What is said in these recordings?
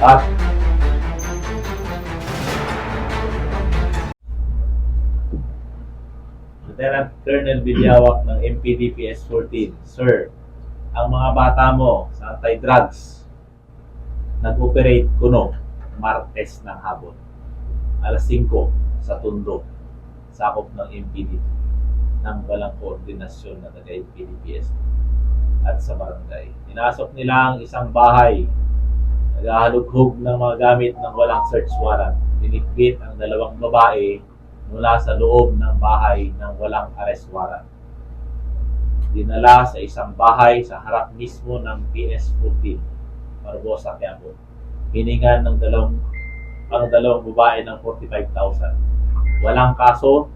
At Lieutenant Colonel Bilyawak ng MPDPS 14. Sir, ang mga bata mo sa anti-drugs nag-operate kuno Martes ng hapon. Alas 5 sa Tundo, sakop ng MPD ng walang koordinasyon na taga MPDPS at sa barangay. Pinasok nila ang isang bahay naghahalughog ng mga gamit ng walang search warrant. Dinipit ang dalawang babae mula sa loob ng bahay ng walang arrest warrant. Dinala sa isang bahay sa harap mismo ng PS-14, Barbosa, Quiapo. Hiningan ng dalawang ang dalawang babae ng 45,000. Walang kaso,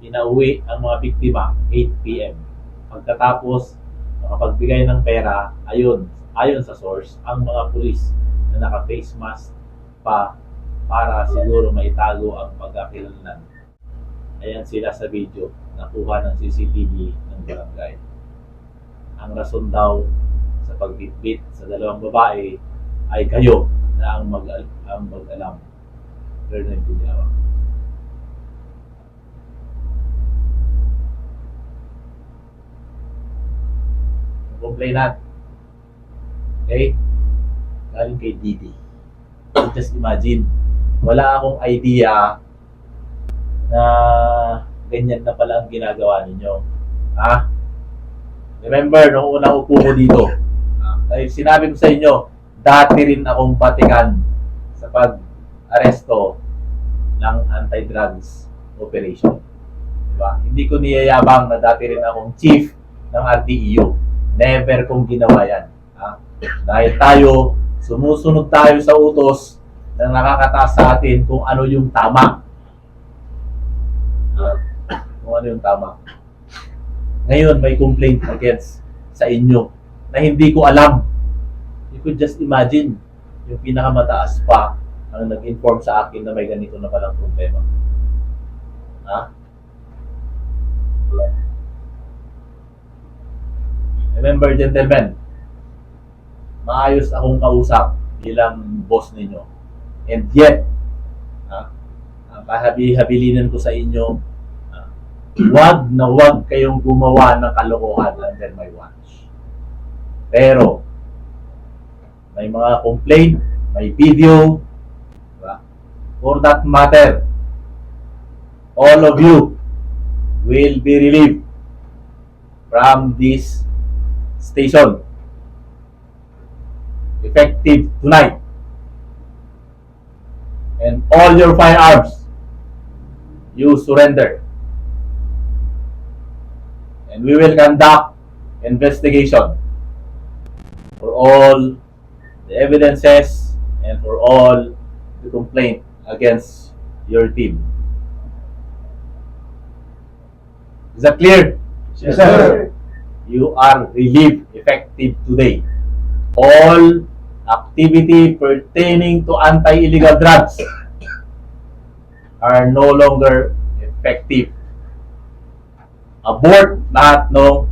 pinauwi ang mga biktima 8 p.m. Pagkatapos, nakapagbigay ng pera, ayun, ayon sa source, ang mga pulis na naka-face mask pa para siguro maitago ang pagkakilanlan. Ayan sila sa video, nakuha ng CCTV ng barangay. Ang rason daw sa pagbitbit sa dalawang babae ay kayo na ang mag ang mag-alam. Villawa. Ang complainant. Okay? Galing kay Didi. Just imagine, wala akong idea na ganyan na pala ang ginagawa ninyo. Ha? Remember, nung unang upo ko dito, ay sinabi ko sa inyo, dati rin akong patikan sa pag-aresto ng anti-drugs operation. Diba? Hindi ko niyayabang na dati rin akong chief ng RDEU. Never kong ginawa yan. Ha? Dahil tayo, sumusunod tayo sa utos na nakakataas sa atin kung ano yung tama. Ha? Kung ano yung tama. Ngayon, may complaint against sa inyo na hindi ko alam. You could just imagine yung pinakamataas pa ang nag-inform sa akin na may ganito na palang problema. Ha? Remember, gentlemen, maayos akong kausap bilang boss ninyo. And yet, ha, ang kahabi-habilinan ko sa inyo, ha, wag na wag kayong gumawa ng kalokohan under my watch. Pero, may mga complaint, may video, diba? for that matter, all of you will be relieved from this station effective tonight. And all your firearms, you surrender. And we will conduct investigation for all the evidences and for all the complaint against your team. Is that clear? Yes, sir. You are relieved effective today. All activity pertaining to anti-illegal drugs are no longer effective. Abort lahat ng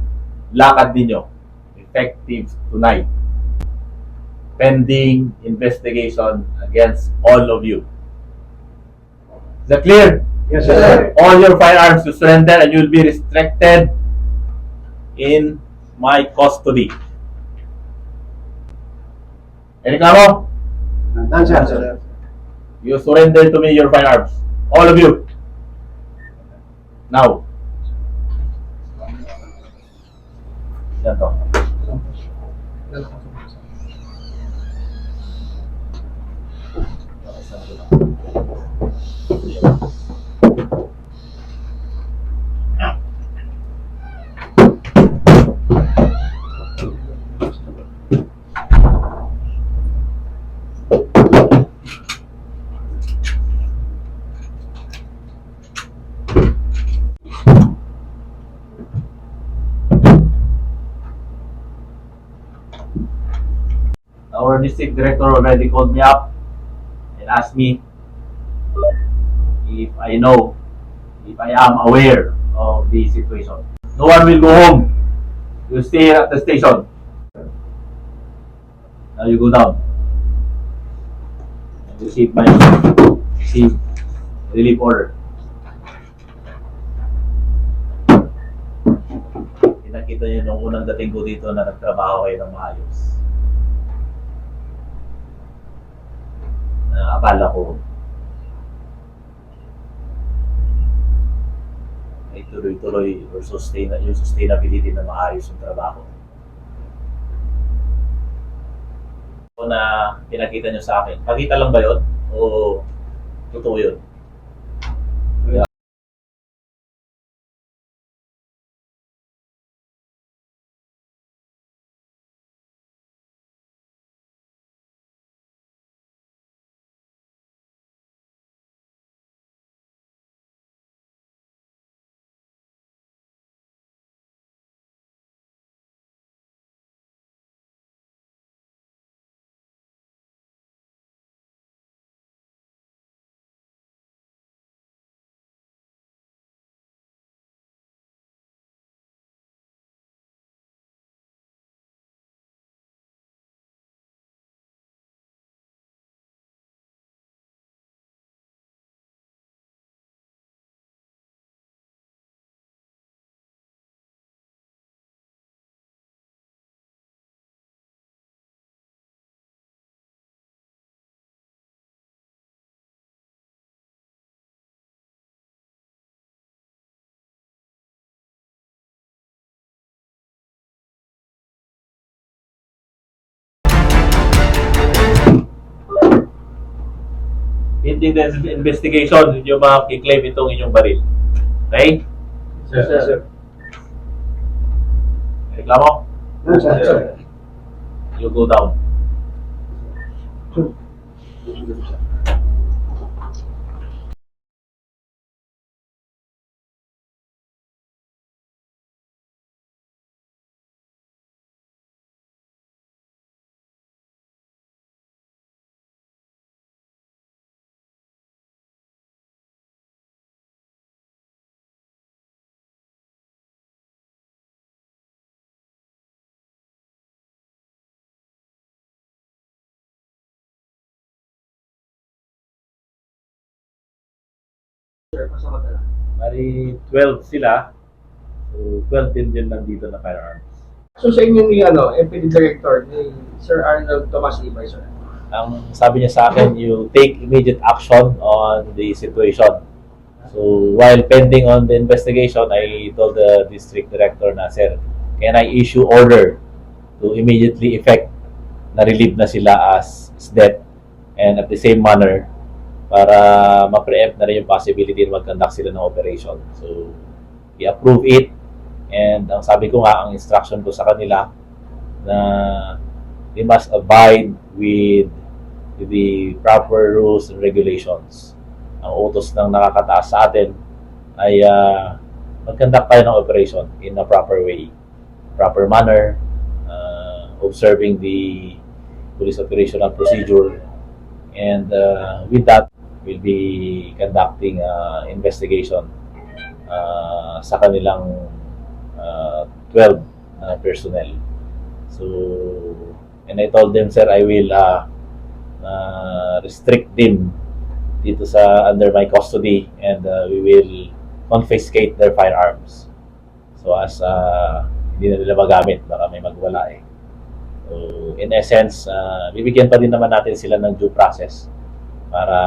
lakad ninyo. Effective tonight. Pending investigation against all of you. Is that clear? Yes, sir. all your firearms to surrender and you'll be restricted in my custody. Any reklamo? None, sir. You surrender to me your firearms. All of you. District director already called me up and asked me if I know, if I am aware of the situation. No one will go home. You stay at the station. Now you go down. receive my receive relief order. Pinakita niyo nung unang dating ko dito na nagtrabaho kayo ng maayos. Na akala ko ay tuloy-tuloy or sustain yung sustainability na maayos yung trabaho. Na pinakita nyo sa akin. Pakita lang ba yun? O totoo yun? The investigation, yung mga kiklaim itong inyong baril. Okay? Sir, sir, sir. Reklamo? None, sir, sir. You go down. Sir, Bali, 12 sila. So, 12 din din nandito na firearms. So sa inyo ni ano, MPD Director ni Sir Arnold Tomas Ibay, sir. Ang sabi niya sa akin, you take immediate action on the situation. So, while pending on the investigation, I told the district director na, Sir, can I issue order to immediately effect na relieve na sila as, as dead and at the same manner para ma-preempt na rin yung possibility na mag-conduct sila ng operation. So, i-approve it and ang sabi ko nga, ang instruction ko sa kanila na they must abide with the proper rules and regulations. Ang utos ng nakakataas sa atin ay uh, mag-conduct tayo ng operation in a proper way, proper manner, uh, observing the police operational procedure, and uh, with that, we'll be conducting uh, investigation uh, sa kanilang uh, 12 uh, personnel. So, and I told them, sir, I will uh, uh, restrict them dito sa under my custody and uh, we will confiscate their firearms. So as uh, hindi na nila magamit, baka may magwala eh. So in essence, uh, bibigyan pa din naman natin sila ng due process para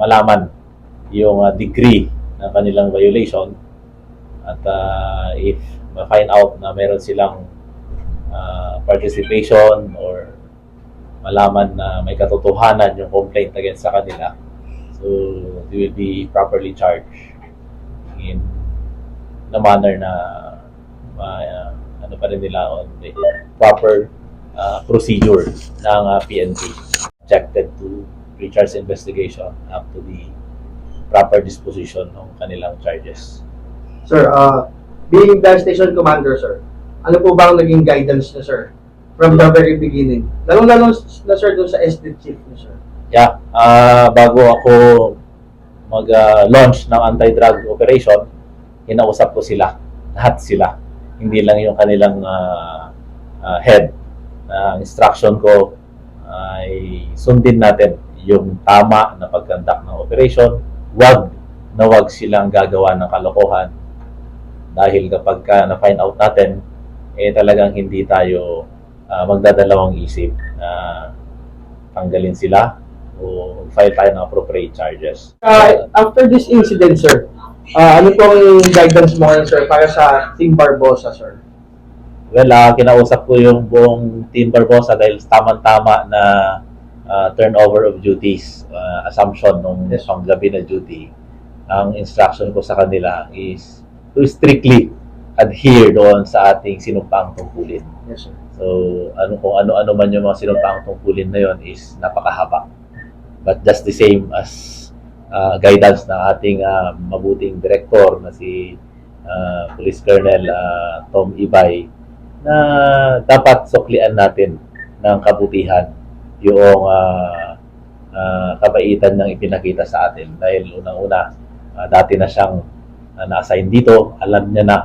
malaman yung uh, degree ng kanilang violation at uh, if ma-find out na meron silang uh, participation or malaman na may katotohanan yung complaint against sa kanila. So, they will be properly charged in the manner na uh, ano pa rin nila on the proper uh, procedure ng uh, PNP subjected to pre-charge investigation up to the proper disposition ng kanilang charges. Sir, uh, being the station commander, sir, ano po ba ang naging guidance niya, sir? From the very beginning. Lalong-lalo na, sir, doon sa estate chief niya, sir. Yeah, ah bago ako mag-launch ng anti-drug operation, kinausap ko sila, lahat sila. Hindi lang yung kanilang ah, ah, head. Na ang instruction ko ay sundin natin yung tama na pagkandak ng operation, wag na wag silang gagawa ng kalokohan dahil kapag ka na-find out natin, eh talagang hindi tayo ah, magdadalawang isip na tanggalin sila o file tayo ng appropriate charges. Uh, after this incident, sir, uh, ano po ang guidance mo ngayon, sir, para sa Team Barbosa, sir? Well, ah, kinausap ko yung buong Team Barbosa dahil tamang-tama na ah, turnover of duties, ah, assumption nung Yes. panggabi na duty. Ang instruction ko sa kanila is to strictly adhere doon sa ating sinumpaang tungkulin. Yes, sir. So, ano kung ano-ano man yung mga sinumpaang tungkulin na yon is napakahaba. But just the same as ah, guidance ng ating ah, mabuting director na si ah, Police Colonel ah, Tom Ibay na dapat suklian natin ng kabutihan yung ah, ah, kabaitan ng ipinakita sa atin dahil unang-una ah, dati na siyang ah, na-assign dito alam niya na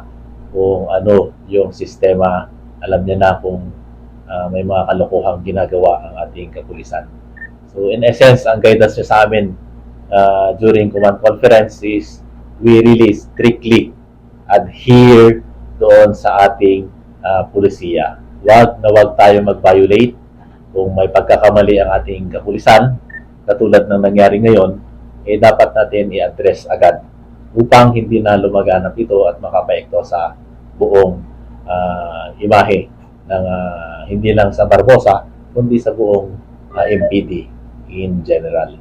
kung ano yung sistema alam niya na kung ah, may mga kalokohang ginagawa ang ating kapulisan. So in essence, ang guidance niya sa amin ah, during command conference is we really strictly adhere doon sa ating ah, pulisiya. Huwag na huwag tayo mag-violate kung may pagkakamali ang ating kapulisan, katulad ng nangyari ngayon, eh dapat natin i-address agad upang hindi na lumaganap ito at makapaekto sa buong ah, imahe ng ah, hindi lang sa Barbosa kundi sa buong ah, MPD in general.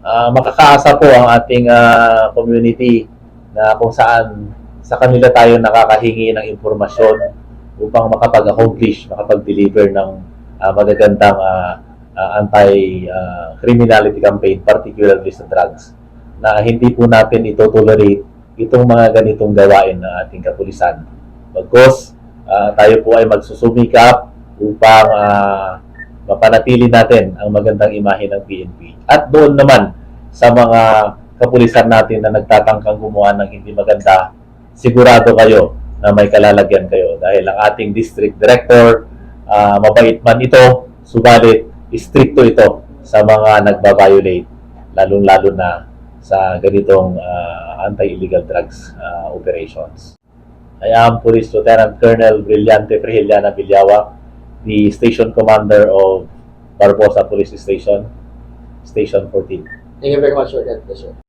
Ah, makakaasa po ang ating ah, community na kung saan sa kanila tayo nakakahingi ng impormasyon upang makapag-accomplish, makapag-deliver ng ah, magagandang ah, ah, anti-criminality campaign, particularly sa drugs na hindi po natin ito tolerate itong mga ganitong gawain ng ating kapulisan. Bagkos, ah, tayo po ay magsusumikap upang ah, mapanatili natin ang magandang imahe ng PNP. At doon naman sa mga kapulisan natin na nagtatangkang gumawa ng hindi maganda, sigurado kayo na may kalalagyan kayo dahil ang ating district director, ah, mabait man ito, subalit stricto ito sa mga nagbabiolate, lalong-lalo na sa ganitong ah, anti-illegal drugs ah, operations. I am Police Lieutenant Colonel Brillante Frihiliana Bilyawak, the Station Commander of Barbosa Police Station, Station 14. Thank you very much. God bless, sir.